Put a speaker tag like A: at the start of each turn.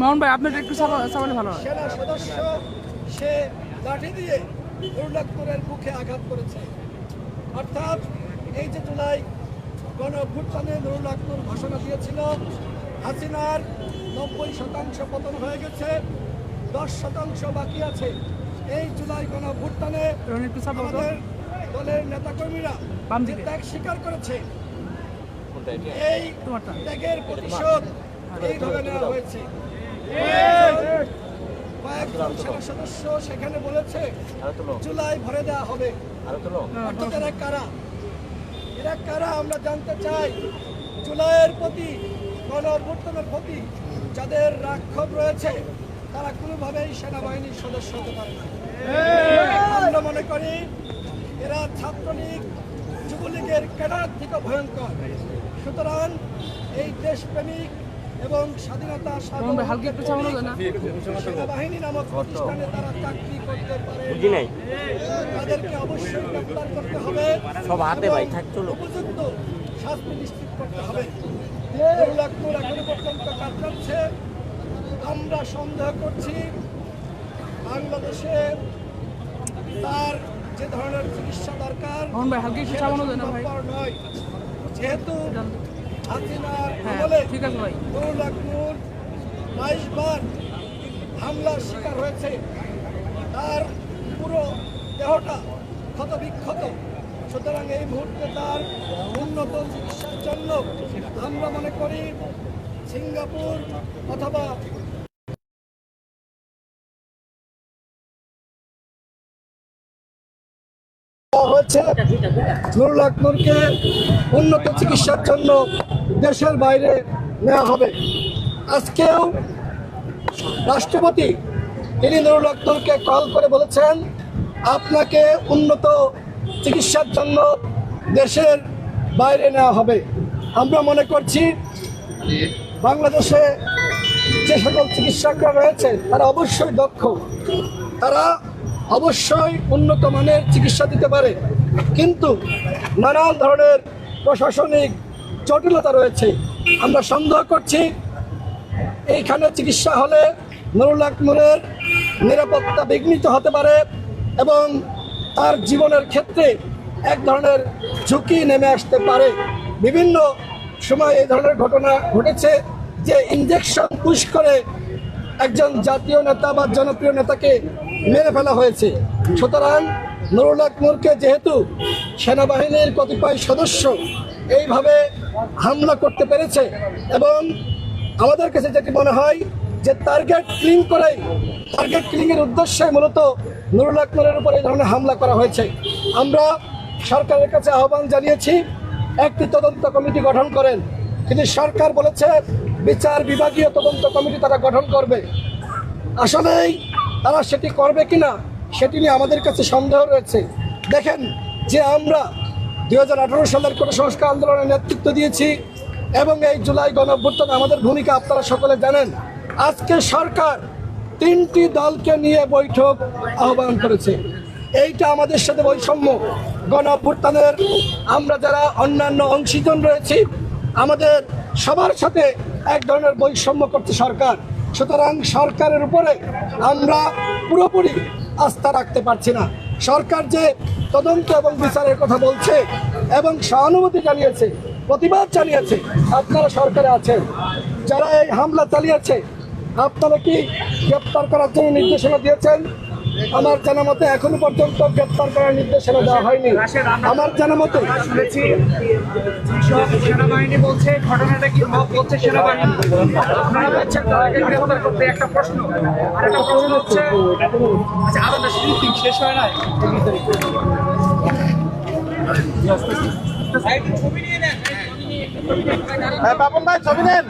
A: মোহন ভাই আপনার একটু চাপালে ভালো হয়।
B: সেনা সদস্য সে লাঠি দিয়ে উল্লাখপুরের মুখে আঘাত করেছে। অর্থাৎ এই যে জুলাই গণ অভ্যুত্থানে নুরুল্লাহপুর ঘোষণা দিয়েছিল হাসিনার নব্বই শতাংশ পতন হয়ে গেছে দশ শতাংশ বাকি আছে। এই জুলাই গণ অভ্যুত্থানে
A: রনি একটু চাপাও তো
B: আমাদের দলের নেতাকর্মীরা ত্যাগ স্বীকার করেছে এই ত্যাগের প্রতিশোধ এইভাবে নেওয়া হয়েছে। কয়েকজন সেনা সদস্য সেখানে বলেছে জুলাই ভরে দেওয়া হবে। অর্থাৎ এরা কারা? এরা কারা আমরা জানতে চাই। জুলাইয়ের প্রতি গণ প্রতি যাদের রাক্ষোভ রয়েছে তারা কোনোভাবেই সেনাবাহিনীর সদস্য হতে পারে না। আমরা মনে করি এরা ছাত্রলীগ যুবলীগের ক্যাডার থেকে ভয়ঙ্কর। সুতরাং এই দেশপ্রেমিক এবং স্বাধীনতা সেনাবাহিনী নামক প্রতিষ্ঠানে তারা চাকরি করতে পারে। তাদেরকে অবশ্যই গ্রেপ্তার করতে হবে।
C: সব হাতে ভাই,
B: উপযুক্ত শাস্তি নিশ্চিত করতে হবে। লাখপুর এখনও পর্যন্ত কাজ চলছে আমরা সন্দেহ করছি বাংলাদেশে তার যে ধরনের চিকিৎসা দরকার নয়। যেহেতু
A: হ্যাঁ ঠিক আছে ভাই।
B: বাইশ বার হামলার শিকার হয়েছে তার পুরো দেহটা ক্ষত বিক্ষত সুতরাং এই মুহূর্তে তার উন্নত চিকিৎসার জন্য আমরা মনে করি সিঙ্গাপুর অথবা হয়েছে। নুরুল আকবরকে উন্নত চিকিৎসার জন্য দেশের বাইরে নেওয়া হবে। আজকেও রাষ্ট্রপতি, তিনি নুরুল আকবরকে কল করে বলেছেন, আপনাকে উন্নত চিকিৎসার জন্য দেশের বাইরে নেওয়া হবে। আমরা মনে করছি, বাংলাদেশে যে সকল চিকিৎসকরা রয়েছে, তারা অবশ্যই দক্ষ। তারা অবশ্যই উন্নত মানের চিকিৎসা দিতে পারে। কিন্তু নানান ধরনের প্রশাসনিক জটিলতা রয়েছে। আমরা সন্দেহ করছি, এইখানে চিকিৎসা হলে নুরুল আকমরের নিরাপত্তা বিঘ্নিত হতে পারে এবং তার জীবনের ক্ষেত্রে এক ধরনের ঝুঁকি নেমে আসতে পারে। বিভিন্ন সময় এই ধরনের ঘটনা ঘটেছে যে ইঞ্জেকশন পুশ করে একজন জাতীয় নেতা বা জনপ্রিয় নেতাকে মেরে ফেলা হয়েছে। সুতরাং নুরুল আকমরকে যেহেতু সেনাবাহিনীর কতিপয় সদস্য এইভাবে হামলা করতে পেরেছে এবং আমাদের কাছে যেটি মনে হয় যে টার্গেট ক্লিং করেই টার্গেট ক্লিং এর উদ্দেশ্যে মূলত নুরুল আকমরের উপর এই ধরনের হামলা করা হয়েছে। আমরা সরকারের কাছে আহ্বান জানিয়েছি, একটি তদন্ত কমিটি গঠন করেন। কিন্তু সরকার বলেছে বিচার বিভাগীয় তদন্ত কমিটি তারা গঠন করবে। আসলেই তারা সেটি করবে কিনা, সেটি নিয়ে আমাদের কাছে সন্দেহ রয়েছে। দেখেন যে আমরা দু হাজার আঠারো সালের কোনো সংস্কার আন্দোলনের নেতৃত্ব দিয়েছি এবং এই জুলাই গণ অভ্যুত্থানে আমাদের ভূমিকা আপনারা সকলে জানেন। আজকে সরকার তিনটি দলকে নিয়ে বৈঠক আহ্বান করেছে। এইটা আমাদের সাথে বৈষম্য। গণ অভ্যুত্থানের আমরা যারা অন্যান্য অংশীজন রয়েছি, আমাদের সবার সাথে এক ধরনের বৈষম্য করছে সরকার। সুতরাং সরকারের উপরে আমরা পুরোপুরি আস্থা রাখতে পারছি না। সরকার যে তদন্ত এবং বিচারের কথা বলছে এবং সহানুভূতি জানিয়েছে, প্রতিবাদ চালিয়েছে আপনারা সরকারে আছেন। যারা এই হামলা চালিয়েছে, আপনারা কি গ্রেপ্তার করার জন্য নির্দেশনা দিয়েছেন? আমার জানা মতে এখনও পর্যন্ত গ্রেপ্তার করার নির্দেশনা দেওয়া হয়নি। আমার জানা মতে
D: শুনেছি সব সেনাবাহিনী বলছে ঘটনাটা কি বলছে সেনাবাহিনী? আপনারা বলছেন তাদেরকে গ্রেফতার করতে একটা প্রশ্ন। আর একটা প্রশ্ন হচ্ছে আচ্ছা আলাদা শুটিং শেষ হয় নাই?
E: বাপন ভাই ছবি নেন।